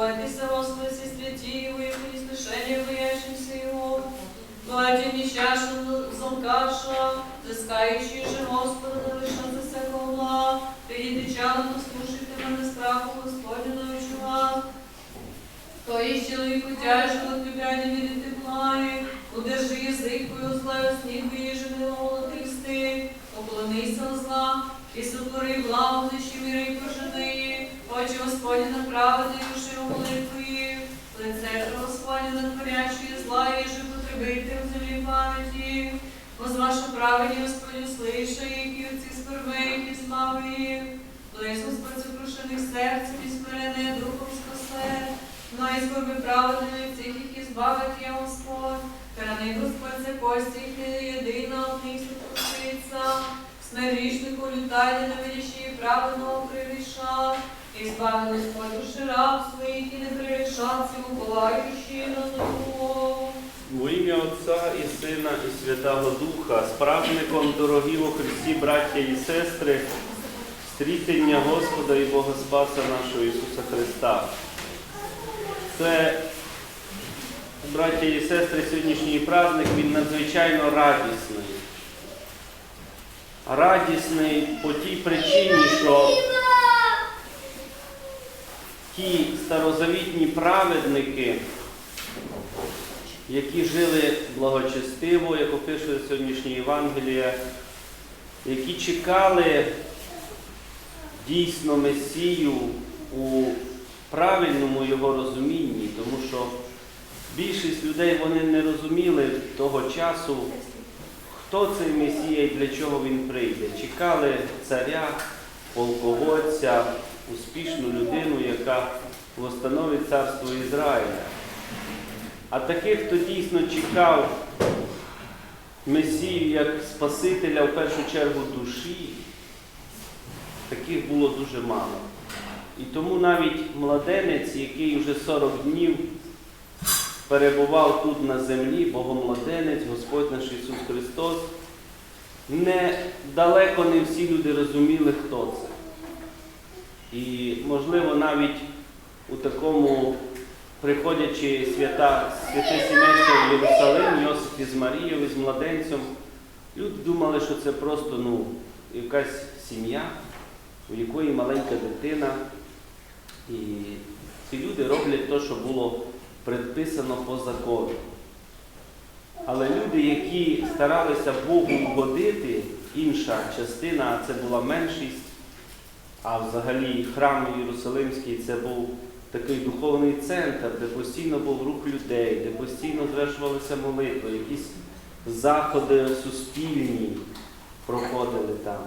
Спойтеся, Господи, святі Его, и сношение боящимся Его. Благодень несчастным замкаша, взыскающий же Господа, да лишатся всякого зла. Придите чалом, послушайте мене страху Господня научу вас. То есть человеку тяжко от тебя не видите благи, удержи язик твой, злаю сніг, молотий стих, уклонися зла, і сотвори благо, знищи міри і пожени, очі Господні направити, і у лице Господні натворящої зла, їжи потребити в землі пам'яті, Воз вашу праведні Господню слиша, які оці сперми, які слави їх, Близько серцем і смирене духом спасе, но і скорби праведними цих, які збавить я Господь, Храни Господь це кості, їх єдина от них сокрушиться, смирішнику лютайне на видящі праведного приріша, і збави Господь душі раб своїх, і не прирішаться, уповаючи на зло. У ім'я Отця і Сина, і Святого Духа, з праздником, дорогі у Христі, браття і сестри, стрітення Господа і Бога Спаса нашого Ісуса Христа. Це, браття і сестри, сьогоднішній праздник, він надзвичайно радісний. Радісний по тій причині, що ті старозавітні праведники, які жили благочестиво, як описує сьогоднішнє Євангеліє, які чекали дійсно Месію у правильному його розумінні, тому що більшість людей вони не розуміли того часу, хто цей Месія і для чого він прийде. Чекали царя, полководця, успішну людину, яка встановить царство Ізраїля. А таких, хто дійсно чекав Месію як Спасителя в першу чергу душі, таких було дуже мало. І тому навіть младенець, який вже 40 днів перебував тут на землі, Богомладенець, Господь наш Ісус Христос, не далеко не всі люди розуміли, хто це. І, можливо, навіть у такому приходячи свята, святе сімейство в Єрусалим, Йосип із Марією, із младенцем, люди думали, що це просто ну, якась сім'я, у якої маленька дитина. І ці люди роблять те, що було предписано по закону. Але люди, які старалися Богу угодити, інша частина, це була меншість, а взагалі храм Єрусалимський це був такий духовний центр, де постійно був рух людей, де постійно звершувалися молитви, якісь заходи суспільні проходили там,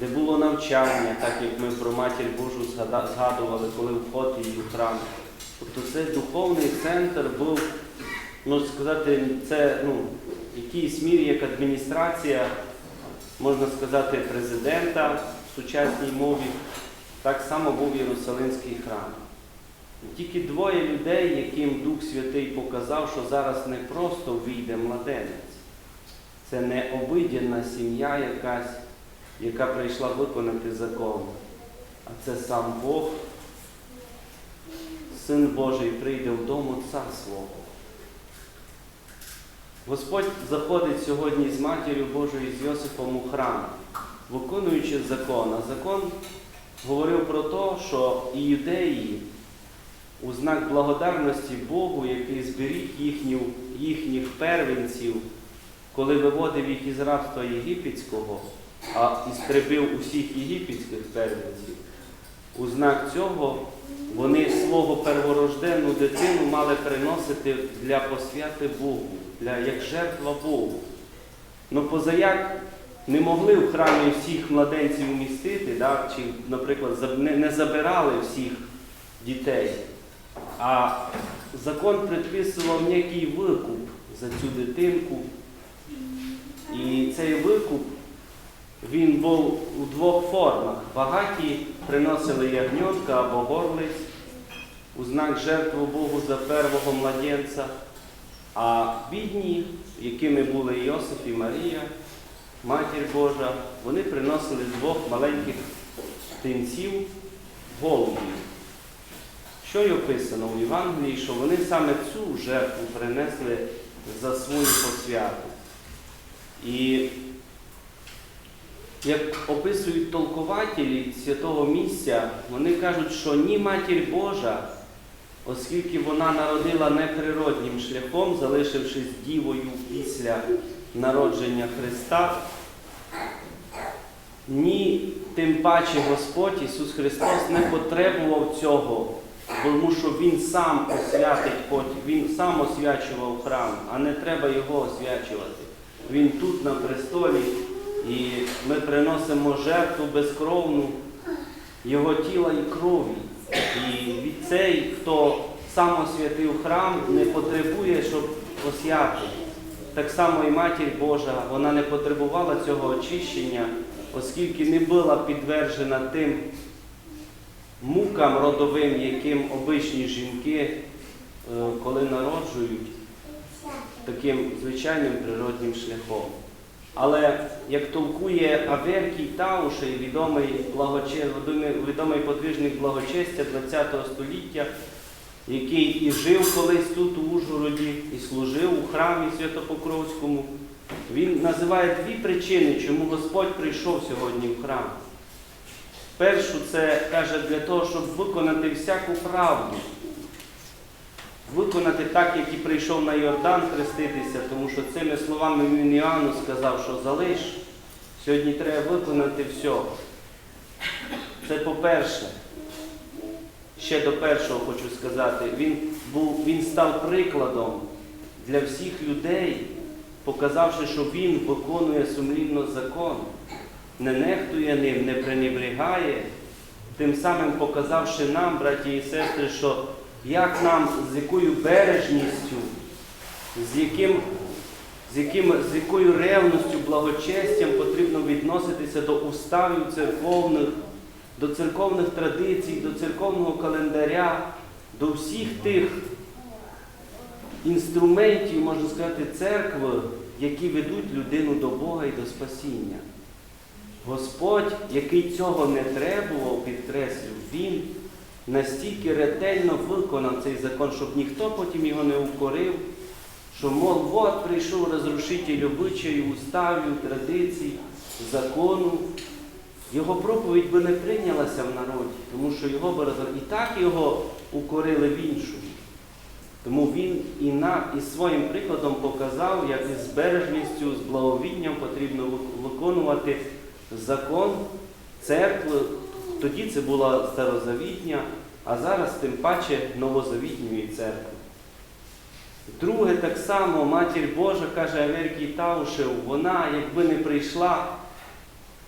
де було навчання, так як ми про Матір Божу згадували, коли вход її в храм. Тобто це духовний центр був, ну сказати, це ну, в якійсь як адміністрація, можна сказати, президента сучасній мові. Так само був Єрусалимський храм. Тільки двоє людей, яким Дух Святий показав, що зараз не просто вийде младенець. Це не обиденна сім'я якась, яка прийшла виконати закон. А це сам Бог, Син Божий прийде в дому Отця свого. Господь заходить сьогодні з Матір'ю Божою з Йосифом у храм, виконуючи закон. А закон говорив про те, що і юдеї у знак благодарності Богу, який зберіг їхню, їхніх первенців, коли виводив їх із рабства єгипетського, а істребив усіх єгипетських первенців, у знак цього вони свого перворожденну дитину мали приносити для посвяти Богу, для, як жертва Богу. Ну позаяк не могли в храмі всіх младенців вмістити, да, чи, наприклад, не, забирали всіх дітей. А закон предписував некий викуп за цю дитинку. І цей викуп він був у двох формах. Багаті приносили ягньонка або горлиць у знак жертву Богу за первого младенця, а бідні, якими були Йосиф і Марія, Матір Божа, вони приносили з двох маленьких птенців голубів, що й описано у Євангелії, що вони саме цю жертву принесли за свою посвяту. І як описують толкователі святого місця, вони кажуть, що ні Матір Божа, оскільки вона народила неприроднім шляхом, залишившись дівою після народження Христа, ні тим паче Господь Ісус Христос не потребував цього, тому що Він сам освятить Він сам освячував храм, а не треба його освячувати. Він тут на престолі, і ми приносимо жертву безкровну Його тіла і крові. І цей, хто сам освятив храм, не потребує, щоб освяти. Так само і Матір Божа, вона не потребувала цього очищення, оскільки не була підтверджена тим мукам родовим, яким обичні жінки, е, коли народжують, таким звичайним природнім шляхом. Але як толкує Аверкій Таушей, відомий- відомий подвижник благочестя ХХ століття, який і жив колись тут у Ужгороді, і служив у храмі Святопокровському, він називає дві причини, чому Господь прийшов сьогодні в храм. Першу це каже для того, щоб виконати всяку правду. Виконати так, як і прийшов на Йордан хреститися, тому що цими словами він Іоанну сказав, що залиш, сьогодні треба виконати все. Це по-перше. Ще до першого хочу сказати, він, був, він став прикладом для всіх людей, показавши, що він виконує сумлінно закон, не нехтує ним, не пренебрігає, тим самим показавши нам, браті і сестри, що як нам, з якою бережністю, з, яким, з, яким, з якою ревністю, благочестям потрібно відноситися до уставів церковних, до церковних традицій, до церковного календаря, до всіх тих інструментів, можна сказати, церкви, які ведуть людину до Бога і до спасіння. Господь, який цього не требував, підкреслюв, Він настільки ретельно виконав цей закон, щоб ніхто потім його не укорив, що, мов, от прийшов розрушитель обичаїв, уставів, традицій, закону. Його проповідь би не прийнялася в народі, тому що його би розр- і так його укорили в іншому. Тому він і нам, і своїм прикладом показав, як із бережністю, з благовінням потрібно виконувати закон церкви. Тоді це була старозавітня, а зараз тим паче новозавітньої церкви. Друге, так само Матір Божа, каже Аверкій Таушев, вона, якби не прийшла,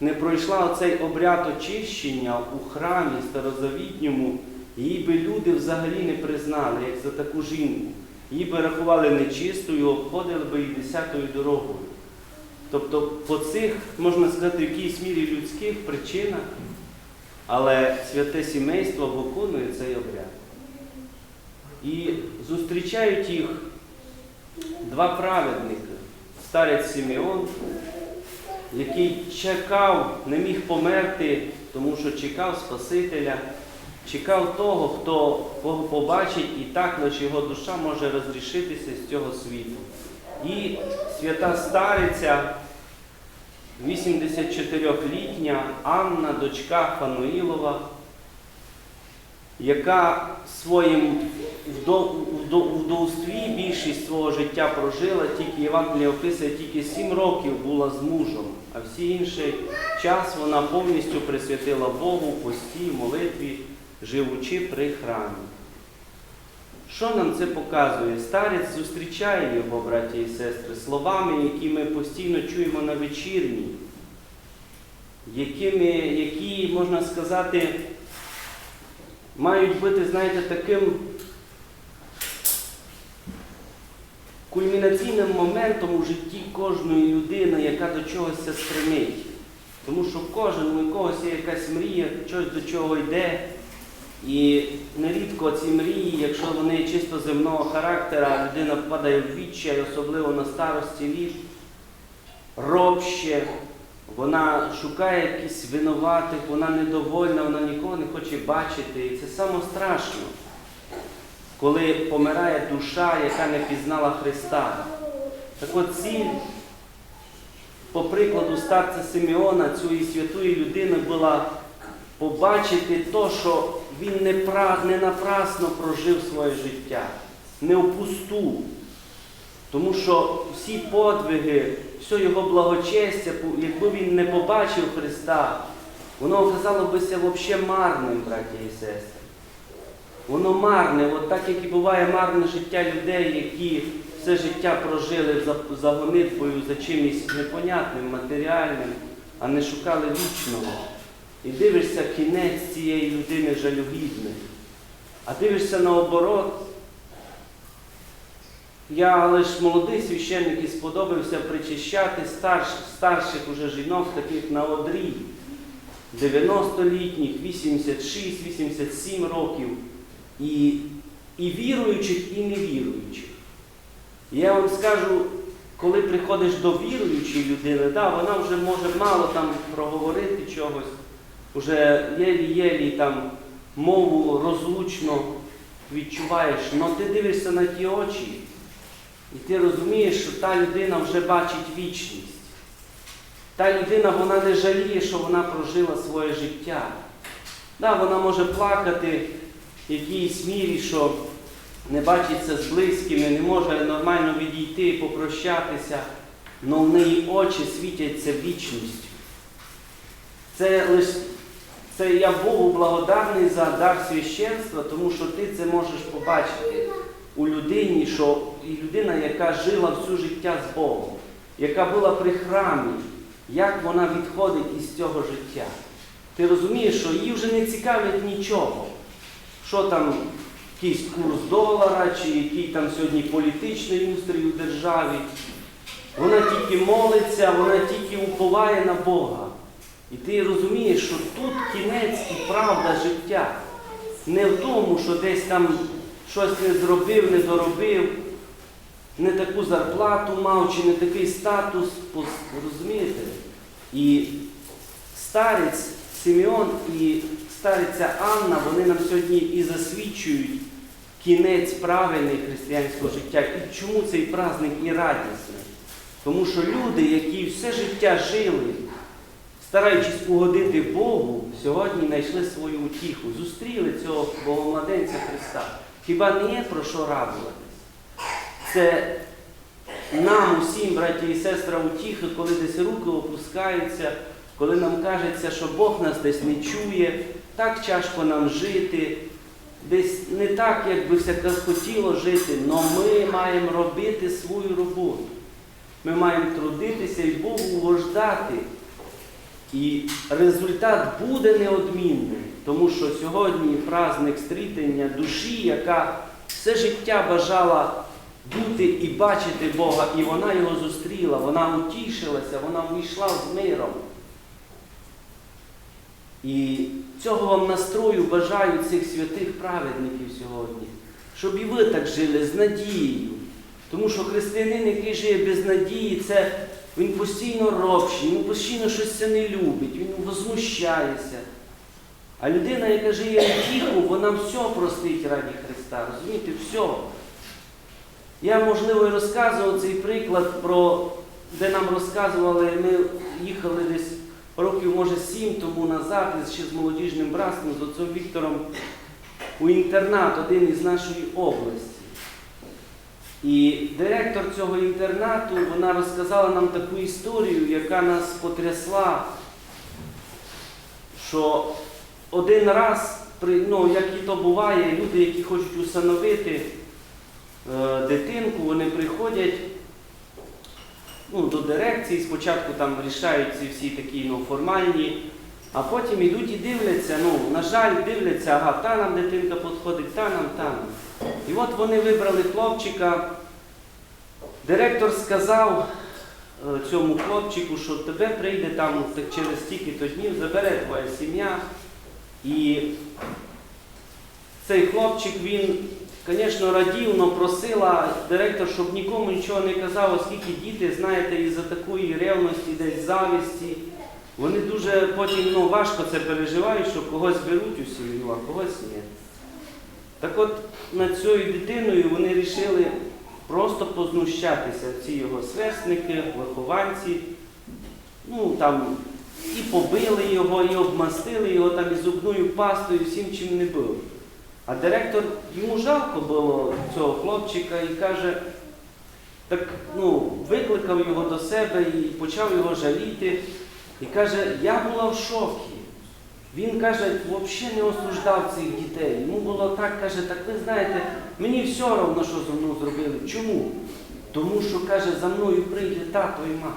не пройшла оцей обряд очищення у храмі старозавітньому, її би люди взагалі не признали, як за таку жінку. Її би рахували нечистою, обходили би її десятою дорогою. Тобто по цих, можна сказати, в якійсь мірі людських причинах, але святе сімейство виконує цей обряд. І зустрічають їх два праведники. Старець Симеон, який чекав, не міг померти, тому що чекав Спасителя, чекав того, хто кого побачить, і так лише його душа може розрішитися з цього світу. І свята стариця, 84-літня Анна, дочка Фануїлова, яка своїм вдо- вдовстві більшість свого життя прожила, тільки Євангелія описує, тільки 7 років була з мужем, а всі інший час вона повністю присвятила Богу в пості, молитві, живучи при храмі. Що нам це показує? Старець зустрічає його, браті і сестри, словами, які ми постійно чуємо на вечірні, якими, які, можна сказати, мають бути, знаєте, таким кульмінаційним моментом у житті кожної людини, яка до чогось стремить. Тому що кожен, у когось є якась мрія, щось до чого йде. І нерідко ці мрії, якщо вони чисто земного характера, людина впадає в відчай, особливо на старості літ, робще, вона шукає якісь винуватих, вона недовольна, вона нікого не хоче бачити. І це саме страшно. Коли помирає душа, яка не пізнала Христа. Так от ціль, по прикладу старця Симеона, цієї святої людини була побачити то, що він не, пра- не напрасно прожив своє життя, не впусту. Тому що всі подвиги, все його благочестя, якби він не побачив Христа, воно оказало бися взагалі марним, браті і сестри. Воно марне, от так як і буває марне життя людей, які все життя прожили за, гонитвою, за чимось непонятним, матеріальним, а не шукали вічного. І дивишся кінець цієї людини жалюгідний. А дивишся наоборот. Я лише молодий священник і сподобався причащати старших, старших уже жінок, таких на одрі, 90-літніх, 86-87 років, і, і віруючих, і невіруючих. Я вам скажу, коли приходиш до віруючої людини, да, вона вже може мало там проговорити чогось, вже єлі-єлі там мову розлучно відчуваєш, але ти дивишся на ті очі, і ти розумієш, що та людина вже бачить вічність. Та людина вона не жаліє, що вона прожила своє життя. Да, вона може плакати в якійсь мірі, що не бачиться з близькими, не може нормально відійти, попрощатися, але в неї очі світяться вічністю. Це лиш це я Богу благодарний за дар священства, тому що ти це можеш побачити у людині, що і людина, яка жила всю життя з Богом, яка була при храмі, як вона відходить із цього життя. Ти розумієш, що її вже не цікавить нічого. Що там якийсь курс долара, чи який там сьогодні політичний устрій у державі. Вона тільки молиться, вона тільки уповає на Бога. І ти розумієш, що тут кінець і правда життя. Не в тому, що десь там щось не зробив, не доробив, не таку зарплату мав, чи не такий статус, розумієте? І старець Симеон і стариця Анна, вони нам сьогодні і засвідчують кінець правильний християнського життя. І чому цей праздник і радісний? Тому що люди, які все життя жили, стараючись угодити Богу, сьогодні знайшли свою утіху, зустріли цього Богомладенця Христа. Хіба не є про що радуватись? Це нам усім, браті і сестра, утіхи, коли десь руки опускаються, коли нам кажеться, що Бог нас десь не чує, так тяжко нам жити, десь не так, як би все хотіло жити, але ми маємо робити свою роботу. Ми маємо трудитися і Богу угождати. І результат буде неодмінний, тому що сьогодні праздник стрітення душі, яка все життя бажала бути і бачити Бога, і вона його зустріла, вона утішилася, вона вийшла з миром. І цього вам настрою бажаю цих святих праведників сьогодні, щоб і ви так жили з надією. Тому що християнин, який живе без надії, це він постійно робчий, він постійно щось це не любить, він возмущається. А людина, яка живе в тиху, вона все простить раді Христа. Розумієте, все. Я, можливо, і розказував цей приклад, про, де нам розказували, ми їхали десь років, може, сім тому назад, ще з молодіжним братством, з отцом Віктором, у інтернат, один із нашої області. І директор цього інтернату вона розказала нам таку історію, яка нас потрясла, що один раз, ну, як і то буває, люди, які хочуть усиновити е, дитинку, вони приходять ну, до дирекції, спочатку там рішають ці всі такі ну, формальні, а потім йдуть і дивляться, ну, на жаль, дивляться, ага, та нам дитинка підходить, та нам, та нам. І от вони вибрали хлопчика. Директор сказав е, цьому хлопчику, що тебе прийде там через стільки-то днів, забере твоя сім'я. І цей хлопчик, він, звісно, радів, але просила директор, щоб нікому нічого не казав, оскільки діти, знаєте, із-за такої ревності, десь завісті, вони дуже потім ну, важко це переживають, що когось беруть у сім'ю, а когось ні. Так от над цією дитиною вони вирішили просто познущатися, ці його сверстники, вихованці. Ну там і побили його, і обмастили його там і зубною пастою, всім чим не було. А директор йому жалко було цього хлопчика і каже, так ну, викликав його до себе і почав його жаліти. І каже, я була в шокі. Він каже, взагалі не осуждав цих дітей. Йому було так, каже, так ви знаєте, мені все одно, що зо мною зробили. Чому? Тому що, каже, за мною прийде тато і мама.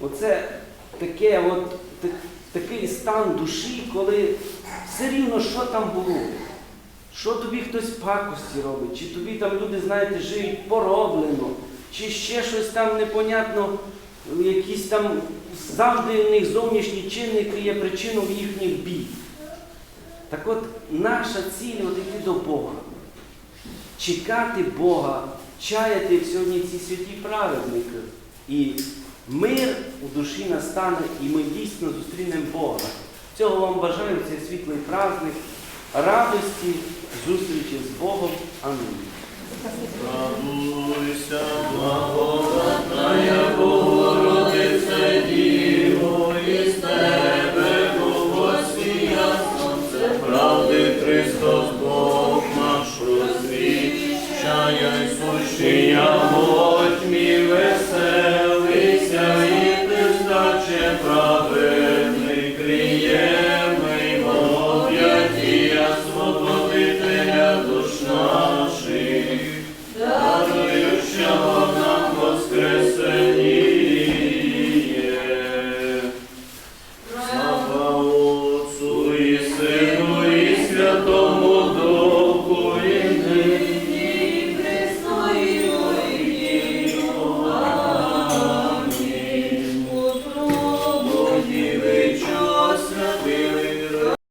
Оце таке от, такий стан душі, коли все рівно, що там було. Що тобі хтось пакості робить, чи тобі там люди, знаєте, живуть пороблено, чи ще щось там непонятно, якісь там завжди в них зовнішні чинники є причиною їхніх бід. Так от наша ціль от йти до Бога. Чекати Бога, чаяти сьогодні ці святі праведники. І мир у душі настане, і ми дійсно зустрінемо Бога. Цього вам бажаю цей світлий праздник, радості, зустрічі з Богом. Амінь. Радуйся, благодатна Діва,